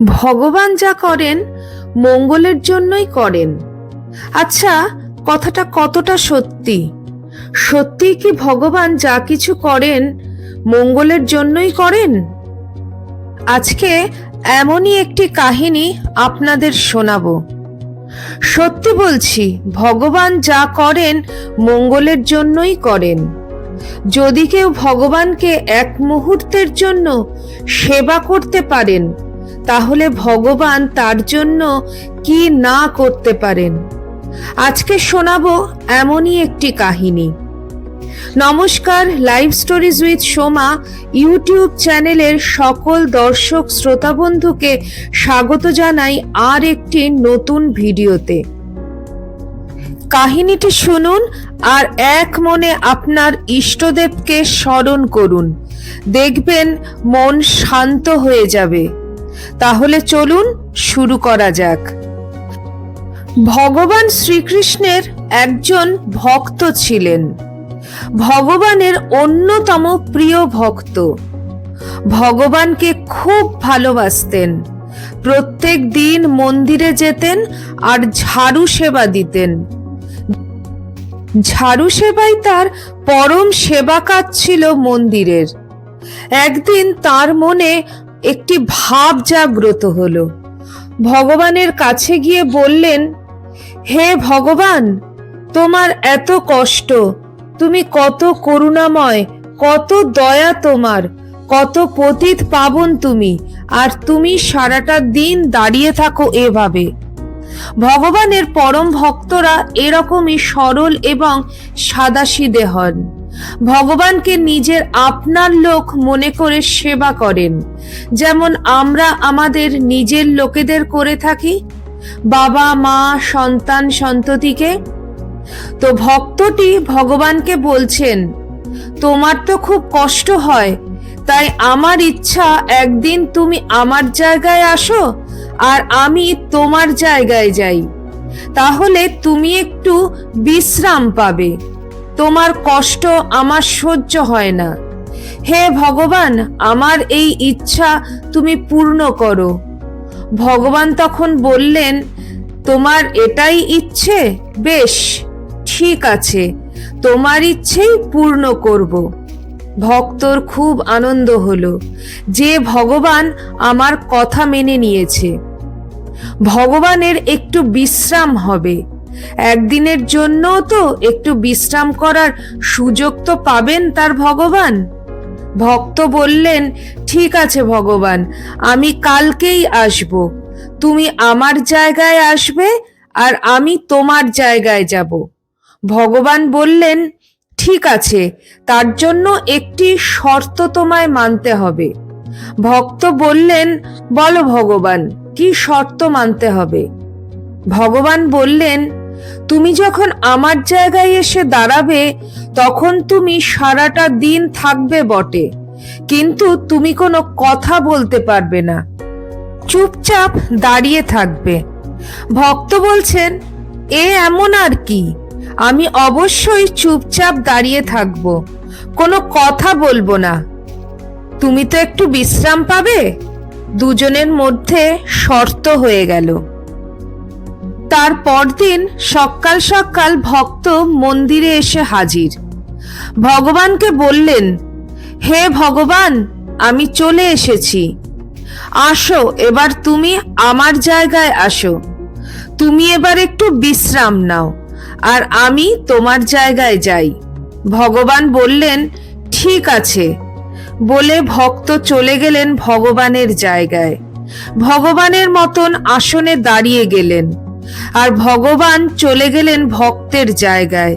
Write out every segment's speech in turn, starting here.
ভগবান যা করেন, মঙ্গলের জন্যই করেন। আচ্ছা কথাটা কতটা সত্যি? সত্যি কি ভগবান যা কিছু করেন, মঙ্গলের জন্যই করেন? আজকে এমনই একটি কাহিনী আপনাদের শোনাবো। সত্যি বলছি, ভগবান যা করেন, মঙ্গলের জন্যই করেন। যদি কেউ ভগবানকে এক মুহূর্তের জন্য সেবা করতে পারেন তাহলে ভগবান তার জন্য কি না করতে পারেন? আজকে শোনাবো এমনই একটি কাহিনী। নমস্কার live stories with Soma YouTube চ্যানেলের সকল দর্শক শ্রোতা বন্ধুকে স্বাগত জানাই আর একটি নতুন ভিডিওতে। কাহিনীটি শুনুন আর এক মনে আপনার ইষ্টদেবকে স্মরণ করুন। দেখবেন মন শান্ত হয়ে যাবে। তাহলে চলুন শুরু করা যাক। ভগবান শ্রীকৃষ্ণের একজন ভক্ত ছিলেন। ভগবানের অন্যতম প্রিয় ভক্ত। ভগবানকে খুব ভালোবাসতেন। প্রত্যেক দিন মন্দিরে যেতেন আর ঝাড়ু সেবা দিতেন। ঝাড়ু সেবাই তার পরম সেবা কাজ ছিল মন্দিরের। একদিন তার মনে একটি ভাব জাগ্রত হলো। ভগবানের কাছে গিয়ে বললেন, হে ভগবান, তোমার এত কষ্ট, তুমি কত করুণাময়, কত দয়া তোমার, কত পতিত পাবন তুমি, আর তুমি সারাটা দিন দাঁড়িয়ে থাকো এভাবে। ভগবানের পরম ভক্তরা এরকমই সরল এবং সাদাসিদে হন। ভগবানকে নিজের আপনার লোক মনে করে সেবা করেন। যেমন আমরা আমাদের নিজের লোকেদের করে থাকি, বাবা, মা, সন্তান, সন্ততিকে। তো ভক্তটি ভগবানকে বলছেন, তোমার তো খুব কষ্ট হয়, তাই আমার ইচ্ছা একদিন তুমি আমার জায়গায় আসো আর আমি তোমার জায়গায় যাই। তাহলে তুমি একটু বিশ্রাম পাবে। তোমার কষ্ট আমার সহ্য হয় না। হে ভগবান, আমার এই ইচ্ছা তুমি পূর্ণ করো। ভগবান তখন বললেন, তোমার এটাই ইচ্ছে? বেশ, ঠিক আছে, তোমার ইচ্ছেই পূর্ণ করব। ভক্তর খুব আনন্দ হলো যে ভগবান আমার কথা মেনে নিয়েছে। ভগবানের একটু বিশ্রাম হবে। একদিনের জন্য তো একটু বিশ্রাম করার সুযোগ তো পাবেন তার ভগবান। ভক্ত বললেন, ঠিক আছে ভগবান, আমি কালকেই আসব। তুমি আমার জায়গায় আসবে আর আমি তোমার জায়গায় যাব। ভগবান বললেন, ঠিক আছে, তার জন্য একটি শর্ত তোমায় মানতে হবে। ভক্ত বললেন, বলো ভগবান, কি শর্ত মানতে হবে? ভগবান বললেন তুমি যখন আমার জায়গায় এসে দাঁড়াবে, তখন তুমি সারাটা দিন থাকবে বটে। কিন্তু তুমি কোনো কথা বলতে পারবে না। চুপচাপ দাঁড়িয়ে থাকবে। ভক্ত বলছেন, এ এমন আর কি? আমি অবশ্যই চুপচাপ দাঁড়িয়ে থাকব। কোনো কথা বলব না। তুমি তো একটু বিশ্রাম পাবে? দুজনের মধ্যে শর্ত হয়ে গেল। তার পরদিন সকাল সকাল ভক্ত মন্দিরে এসে হাজির। ভগবানকে বললেন, হে ভগবান, আমি চলে এসেছি। আসো, এবার তুমি আমার জায়গায় আসো। তুমি এবার একটু বিশ্রাম নাও, আর আমি তোমার জায়গায় যাই। ভগবান বললেন, ঠিক আছে। বলে ভক্ত চলে গেলেন ভগবানের জায়গায়। ভগবানের মতন আসনে দাঁড়িয়ে গেলেন। আর ভগবান চলে গেলেন ভক্তের জায়গায়।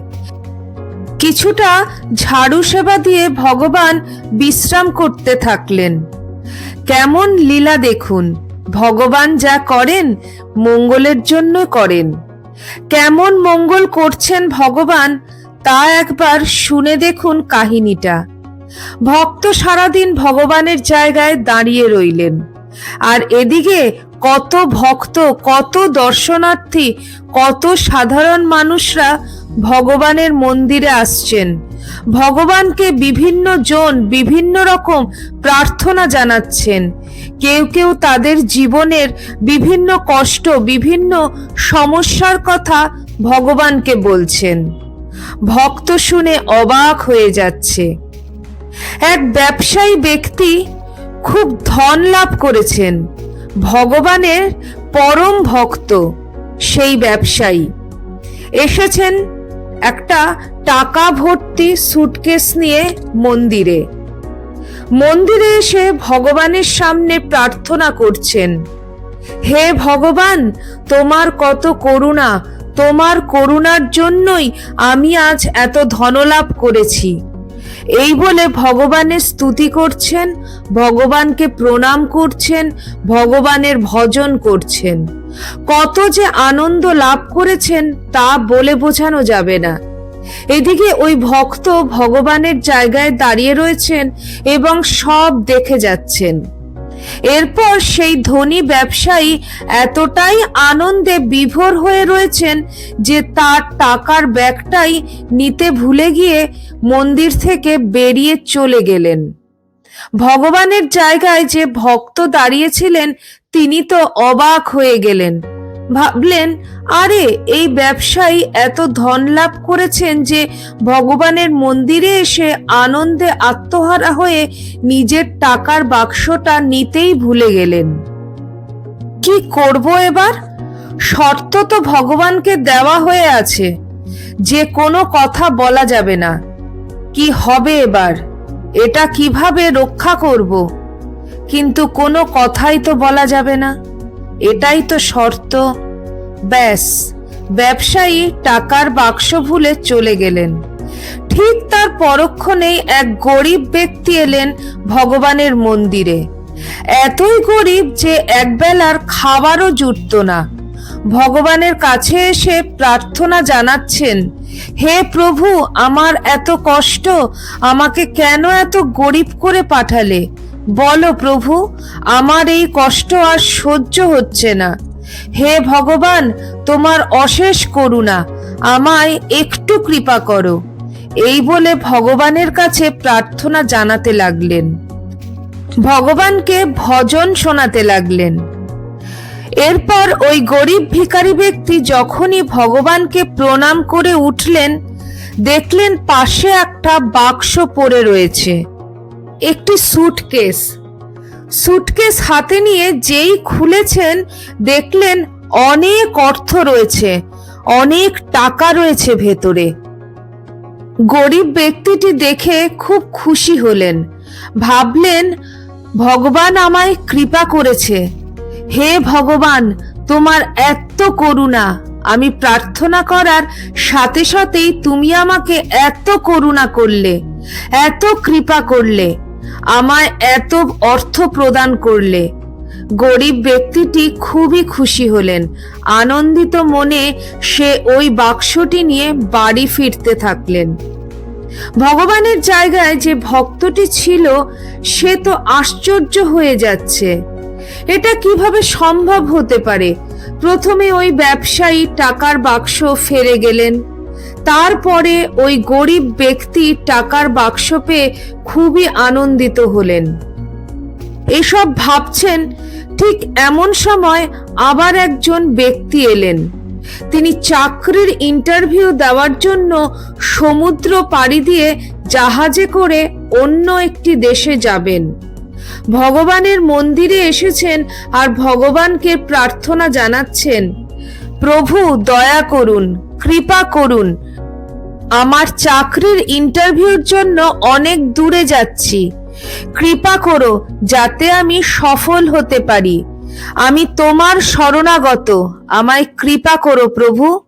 কিছুটা ঝাড়ু সেবা দিয়ে ভগবান বিশ্রাম করতে থাকলেন। কেমন লীলা দেখুন, ভগবান যা করেন, মঙ্গলের জন্য করেন। কেমন মঙ্গল করছেন ভগবান, তা একবার শুনে দেখুন কাহিনীটা। ভক্ত সারাদিন ভগবানের জায়গায় দাঁড়িয়ে রইলেন। আর এদিকে কত ভক্ত, কত দর্শনার্থী, কত সাধারণ মানুষরা ভগবানের মন্দিরে আসছেন। ভগবানকে বিভিন্ন জন বিভিন্ন রকম প্রার্থনা জানাচ্ছেন। কেউ কেউ তাদের জীবনের বিভিন্ন কষ্ট, বিভিন্ন সমস্যার কথা ভগবানকে বলছেন। ভক্ত শুনে অবাক হয়ে যাচ্ছে। এক ব্যবসায়ী ব্যক্তি খুব ধন লাভ করেছেন। ভগবানের পরম ভক্ত, সেই ব্যবসায়ী। এসেছেন একটা টাকা ভর্তি সুটকেস নিয়ে মন্দিরে। মন্দিরে এসে ভগবানের সামনে প্রার্থনা করছেন, হে ভগবান, তোমার কত করুণা, তোমার করুণার জন্যই আমি আজ এত ধনলাভ করেছি। এই বলে ভগবানের স্তুতি করছেন, ভগবানকে প্রণাম করছেন, ভগবানের ভজন করছেন। কত যে আনন্দ লাভ করেছেন, তা বলে বোঝানো যাবে না। এদিকে ওই ভক্ত ভগবানের জায়গায় দাঁড়িয়ে রয়েছেন এবং সব দেখে যাচ্ছেন। এরপর সেই ধনী ব্যবসায়ী এতটাই আনন্দে বিভোর হয়ে রয়েছেন যে তার টাকার ব্যাগটাই নিতে ভুলে গিয়ে মন্দির থেকে বেরিয়ে চলে গেলেন। ভগবানের জায়গায় যে ভক্ত দাঁড়িয়েছিলেন, তিনি তো অবাক হয়ে গেলেন। ভাবলেন, আরে, এই ব্যবসায়ী এত ধন লাভ করেছেন যে ভগবানের মন্দিরে এসে আনন্দে আত্মহারা হয়ে নিজের টাকার বাক্সটা নিতেই ভুলে গেলেন। কি করব এবার? শর্ত তো ভগবানকে দেওয়া হয়ে আছে। যে কোনো কথা বলা যাবে না। কি হবে এবার? এটা কীভাবে রক্ষা করব? কিন্তু কোনো কথাই তো বলা যাবে না। এটাই তো শর্ত। ব্যাস, ব্যবসায়ী টাকার বাক্স ভুলে চলে গেলেন। ঠিক তার পরক্ষণেই এক গরিব ব্যক্তি এলেন ভগবানের মন্দিরে। এতই গরিব যে একবেলার খাবারও জুটত না। ভগবানের কাছে এসে প্রার্থনা জানাচ্ছেন, হে প্রভু, আমার এত কষ্ট, আমাকে কেন এত গরিব করে পাঠালে? বলো প্রভু, আমার এই কষ্ট আর সহ্য হচ্ছে না। হে ভগবান, তোমার অশেষ করুণা, আমায় একটু কৃপা করো। এই বলে ভগবানের কাছে প্রার্থনা জানাতে লাগলেন। ভগবানকে ভজন শোনাতে লাগলেন। এরপর ওই গরিব ভিখারি ব্যক্তি যখনই ভগবানকে প্রণাম করে উঠলেন, দেখলেন পাশে একটা বাক্স পড়ে রয়েছে। একটি সুটকেস সুটকেস হাতে নিয়ে যেই খুলেছেন, দেখলেন অনেক অর্থ রয়েছে, অনেক টাকা রয়েছে ভেতরে। গরিব ব্যক্তিটি দেখে খুব খুশি হলেন। ভাবলেন, ভগবান আমায় কৃপা করেছে। হে ভগবান, তোমার এত করুণা। আমি প্রার্থনা করার সাথে সাথেই তুমি আমাকে এত করুণা করলে, এত কৃপা করলে। আমায় এত অর্থ প্রদান করলে। গরিব ব্যক্তিটি খুবই খুশি হলেন। আনন্দিত মনে সে ওই বাক্সটি নিয়ে বাড়ি ফিরতে থাকলেন। ভগবানের জায়গায় যে ভক্তটি ছিল, সে তো আশ্চর্য হয়ে যাচ্ছে। এটা কীভাবে সম্ভব হতে পারে? প্রথমে ওই ব্যবসায়ী টাকার বাক্স ফেরে গেলেন। তারপরে ওই গরিব ব্যক্তি টাকার বাক্স পেয়ে খুবই আনন্দিত হলেন। এসব ভাবছেন, ঠিক এমন সময় আবার একজন ব্যক্তি এলেন। তিনি চাকরির ইন্টারভিউ দেওয়ার জন্য সমুদ্র পাড়ি দিয়ে জাহাজে করে অন্য একটি দেশে যাবেন। ভগবানের মন্দিরে এসেছেন আর ভগবানকে প্রার্থনা জানাচ্ছেন, প্রভু, দয়া করুন, কৃপা করুন আমার চাকরির ইন্টারভিউর জন্য অনেক দূরে যাচ্ছি। কৃপা করো, যাতে আমি সফল হতে পারি। আমি তোমার শরণাগত। আমায় কৃপা করো প্রভু।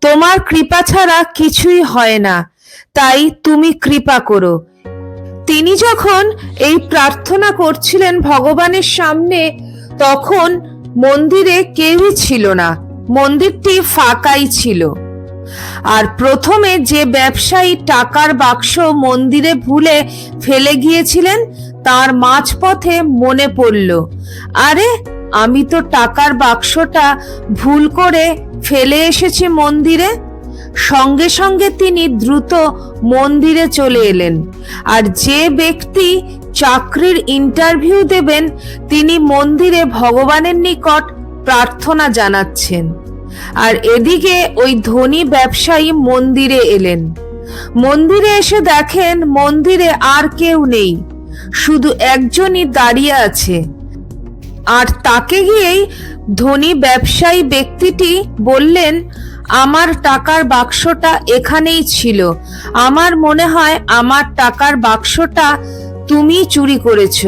তোমার কৃপা ছাড়া কিছুই হয় না। তাই তুমি কৃপা করো। তিনি যখন এই প্রার্থনা করছিলেন ভগবানের সামনে, তখন মন্দিরে কেউই ছিল না। মন্দিরটি ফাঁকাই ছিল। আর প্রথমে যে ব্যবসায়ী টাকার বাক্স মন্দিরে ভুলে ফেলে গিয়েছিলেন, তার মাঝপথে মনে পড়ল, আরে, আমি তো টাকার বাক্সটা ভুল করে ফেলে এসেছি মন্দিরে। সঙ্গে সঙ্গে তিনি দ্রুত মন্দিরে চলে এলেন, আর যে ব্যক্তি চাকরির ইন্টারভিউ দেবেন, তিনি মন্দিরে ভগবানের নিকট প্রার্থনা জানাচ্ছেন। আর এদিকে ওই ধনী ব্যবসায়ী মন্দিরে এলেন। মন্দিরে এসে দেখেন মন্দিরে আর কেউ নেই, শুধু একজনই দাঁড়িয়ে আছে। আর তাকে গিয়েই ধনী ব্যবসায়ী ব্যক্তিটি বললেন, আমার টাকার বাক্সটা এখানেই ছিল। আমার মনে হয় আমার টাকার বাক্সটা তুমি চুরি করেছ।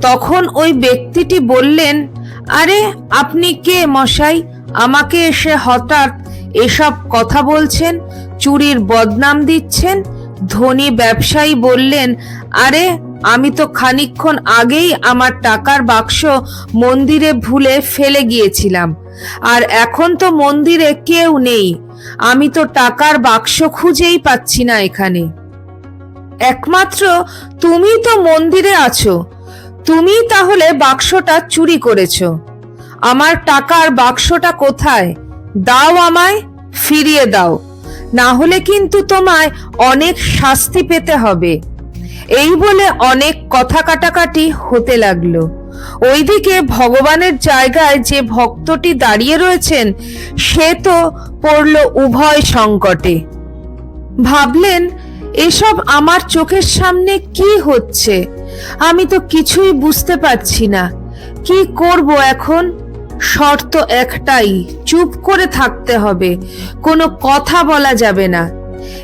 তখন ওই ব্যক্তিটি বললেন, আরে, আপনি কে মশাই? আমাকে এসে হঠাৎ এসব কথা বলছেন, চুরির বদনাম দিচ্ছেন, ধনী ব্যবসায়ী বললেন, আরে, আমি তো খানিকক্ষণ আগেই আমার টাকার বাক্স মন্দিরে ভুলে ফেলে গিয়েছিলাম, আর এখন তো মন্দিরে কেউ নেই, আমি তো টাকার বাক্স খুঁজেই পাচ্ছি না এখানে। একমাত্র তুমি তো মন্দিরে আছো, তুমি তাহলে বাক্সটা চুরি করেছ। আমার টাকার বাক্সটা কোথায়? দাও আমায়, ফিরিয়ে দাও। না হলে কিন্তু তোমায় অনেক শাস্তি পেতে হবে। এই বলে অনেক কথা কাটাকাটি হতে লাগল। ওইদিকে ভগবানের জায়গায় যে ভক্তটি দাঁড়িয়ে রয়েছেন, সে তো পড়ল উভয় সংকটে। ভাবলেন, এসব আমার চোখের সামনে কি হচ্ছে? আমি তো কিছুই বুঝতে পারছি না। কি করব এখন? শর্ত একটাই, চুপ করে থাকতে হবে। কোনো কথা বলা যাবে না।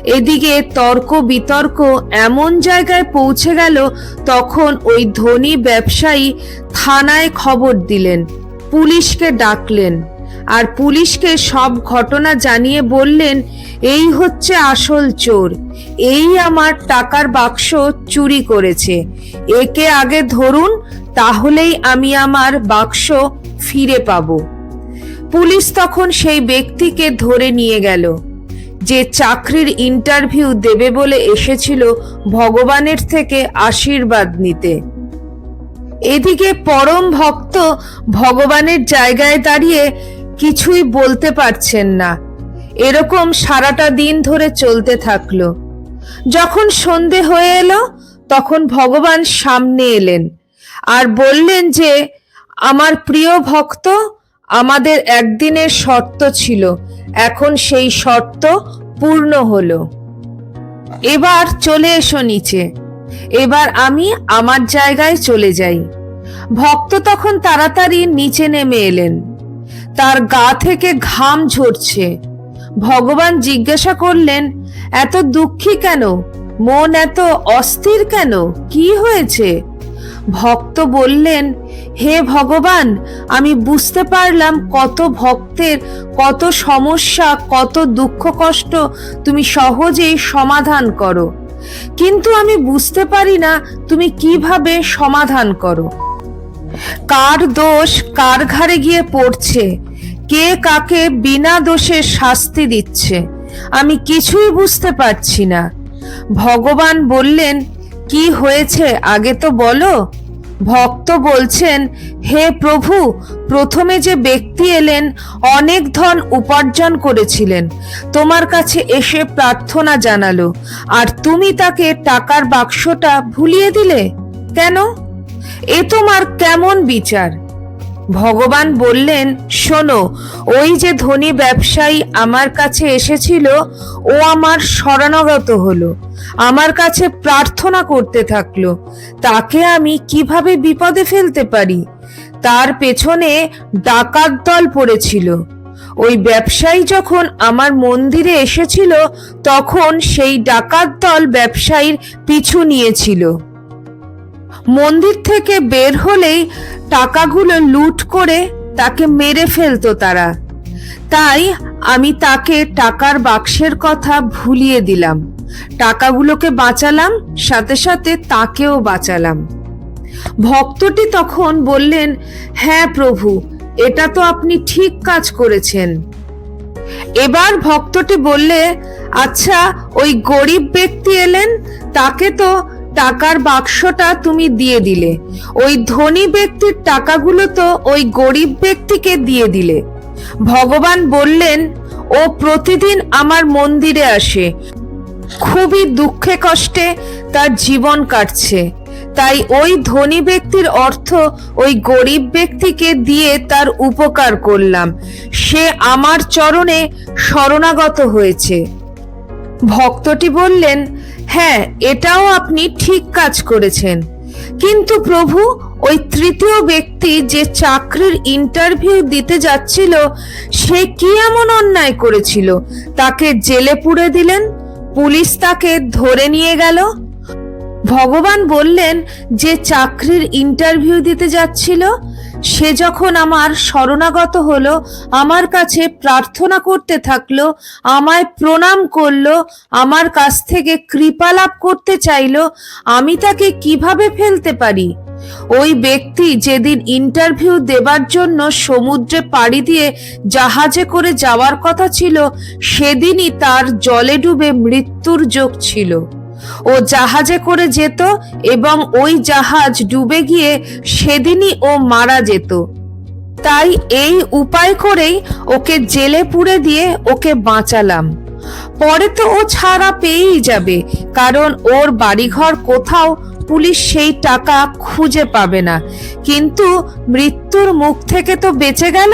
এদিকে তর্ক বিতর্ক এমন জায়গায় পৌঁছে গেল, তখন ওই ধনী ব্যবসায়ী থানায় খবর দিলেন। পুলিশকে ডাকলেন আর পুলিশকে সব ঘটনা জানিয়ে বললেন, এই হচ্ছে আসল চোর। এই আমার টাকার বাক্স চুরি করেছে। একে আগে ধরুন, তাহলেই আমি আমার বাক্স ফিরে পাব। পুলিশ তখন সেই ব্যক্তিকে ধরে নিয়ে গেল, যে চাকরির ইন্টারভিউ দেবে বলে এসেছিল ভগবানের থেকে আশীর্বাদ নিতে। এদিকে পরম ভক্ত ভগবানের জায়গায় দাঁড়িয়ে কিছুই বলতে পারছেন না। এরকম সারাটা দিন ধরে চলতে থাকল। যখন সন্ধে হয়ে এলো, তখন ভগবান সামনে এলেন আর বললেন যে আমার প্রিয় ভক্ত আমাদের একদিনের শর্ত ছিল। এখন সেই শর্ত পূর্ণ হলো। এবার চলে এসো নিচে। এবার আমি আমার জায়গায় চলে যাই। ভক্ত তখন তাড়াতাড়ি নিচে নেমে এলেন। তার গা থেকে ঘাম ঝরছে। ভগবান জিজ্ঞাসা করলেন, এত দুঃখী কেন? মন এত অস্থির কেন? কি হয়েছে? ভক্ত বললেন, হে ভগবান, আমি বুঝতে পারলাম কত ভক্তের কত সমস্যা, কত দুঃখ কষ্ট তুমি সহজেই সমাধান করো। কিন্তু আমি বুঝতে পারি না তুমি কীভাবে সমাধান করো। কার দোষ কার ঘাড়ে গিয়ে পড়ছে? কে কাকে বিনা দোষে শাস্তি দিচ্ছে? আমি কিছুই বুঝতে পারছি না। ভগবান বললেন, কি হয়েছে আগে তো বলো। ভক্ত বলছেন, হে প্রভু, প্রথমে যে ব্যক্তি এলেন, অনেক ধন উপার্জন করেছিলেন। তোমার কাছে এসে প্রার্থনা জানালো। আর তুমি তাকে টাকার বাক্সটা ভুলিয়ে দিলে? কেন? এ তোমার কেমন বিচার? ভগবান বললেন, শোনো, ওই যে ধনী ব্যবসায়ী আমার কাছে এসেছিল, ও আমার শরণাগত হলো, আমার কাছে প্রার্থনা করতে থাকল, তাকে আমি কীভাবে বিপদে ফেলতে পারি? তার পেছনে ডাকাত দল পড়েছিল। ওই ব্যবসায়ী যখন আমার মন্দিরে এসেছিল, তখন সেই ডাকাত দল ব্যবসায়ীর পিছু নিয়েছিল। মন্দির থেকে বের হলেই টাকাগুলো লুট করে তাকে মেরে ফেলতো তারা। তাই আমি তাকে টাকার বাক্সের কথা ভুলিয়ে দিলাম। টাকাগুলোকে বাঁচালাম, সাথে সাথে তাকেও বাঁচালাম। ভক্তটি তখন বললেন হ্যাঁ প্রভু, এটা তো আপনি ঠিক কাজ করেছেন। এবার ভক্তটি বললে আচ্ছা ওই গরিব ব্যক্তি এলেন, তাকে তো টাকার বাক্সটা তুমি দিয়ে দিলে। ওই ধনী ব্যক্তির টাকাগুলো তো ওই গরিব ব্যক্তিকে দিয়ে দিলে। ভগবান বললেন, ও প্রতিদিন আমার মন্দিরে আসে। খুবই দুঃখে কষ্টে তার জীবন কাটছে। তাই ওই ধনী ব্যক্তির অর্থ ওই গরিব ব্যক্তিকে দিয়ে তার উপকার করলাম। সে আমার চরণে শরণাগত হয়েছে। ভক্তটি বললেন হ্যাঁ এটাও আপনি ঠিক কাজ করেছেন। কিন্তু প্রভু, ওই তৃতীয় ব্যক্তি যে চাকরির ইন্টারভিউ দিতে যাচ্ছিল, সে কি এমন অন্যায় করেছিল? তাকে জেলে পুড়ে দিলেন? পুলিশ তাকে ধরে নিয়ে গেল? ভগবান বললেন, যে চাকরির ইন্টারভিউ দিতে যাচ্ছিল সে যখন আমার শরণাগত হলো, আমার কাছে প্রার্থনা করতে থাকল, আমায় প্রণাম করল, আমার কাছ থেকে কৃপা লাভ করতে চাইলো, আমি তাকে কীভাবে ফেলতে পারি? ওই ব্যক্তি যেদিন ইন্টারভিউ দেবার জন্য সমুদ্রে পাড়ি দিয়ে জাহাজে করে যাওয়ার কথা ছিল, সেদিনই তার জলে ডুবে মৃত্যুর যোগ ছিল। ও জাহাজে করে যেত এবং ওই জাহাজ ডুবে গিয়ে সেদিনই ও মারা যেত। তাই এই উপায় করেই ওকে জেলে পুরে দিয়ে ওকে বাঁচালাম। পরে তো ও ছাড়া পেয়েই যাবে, কারণ ওর বাড়িঘর কোথাও পুলিশ সেই টাকা খুঁজে পাবে না। কিন্তু মৃত্যুর মুখ থেকে তো বেঁচে গেল?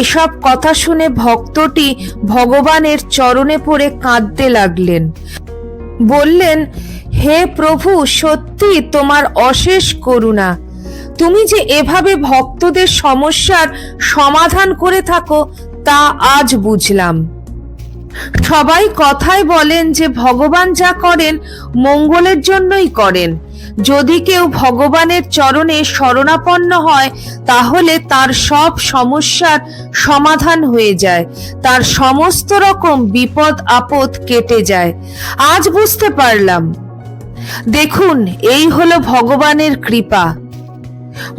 এসব কথা শুনে ভক্তটি ভগবানের চরণে পড়ে কাঁদতে লাগলেন। বললেন, হে প্রভু, সত্যি তোমার অশেষ করুণা। তুমি যে এভাবে ভক্তদের সমস্যার সমাধান করে থাকো, তা আজ বুঝলাম। সবাই কথায় বলেন যে ভগবান যা করেন, মঙ্গলের জন্যই করেন। যদি কেউ ভগবানের চরণে শরণাপন্ন হয়, তাহলে তার সব সমস্যার সমাধান হয়ে যায়। তার সমস্ত রকম বিপদ আপদ কেটে যায়। আজ বুঝতে পারলাম। দেখুন, এই হলো ভগবানের কৃপা।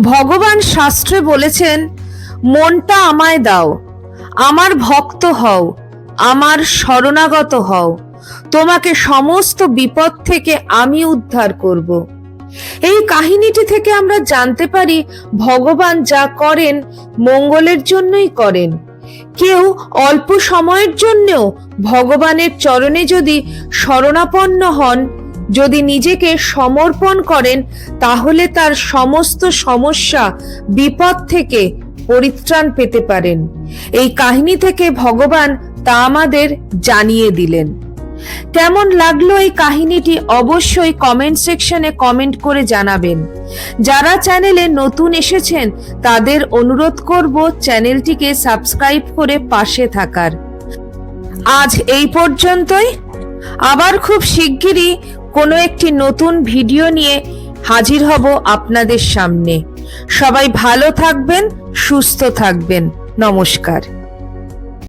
ভগবান শাস্ত্রে বলেছেন, মনটা আমায় দাও, আমার ভক্ত হও, আমার শরণাগত হও, তোমাকে সমস্ত বিপদ থেকে আমি উদ্ধার করব। এই কাহিনীটি থেকে আমরা জানতে পারি ভগবান যা করেন মঙ্গলের জন্যই করেন। কেউ অল্প সময়ের জন্যও ভগবানের চরণে যদি শরণাপন্ন হন, যদি নিজেকে সমর্পণ করেন, তাহলে তার সমস্ত সমস্যা, বিপদ থেকে পরিত্রাণ পেতে পারেন। এই কাহিনী থেকে ভগবান তা আমাদের জানিয়ে দিলেন। কেমন লাগল এই কাহিনীটি অবশ্যই কমেন্ট সেকশনে কমেন্ট করে জানাবেন। যারা চ্যানেলে নতুন এসেছেন, তাদের অনুরোধ করব চ্যানেলটিকে সাবস্ক্রাইব করে পাশে থাকার। আজ এই পর্যন্তই। আবার খুব শিগগিরই কোনো একটি নতুন ভিডিও নিয়ে হাজির হব আপনাদের সামনে। সবাই ভালো থাকবেন, সুস্থ থাকবেন। নমস্কার।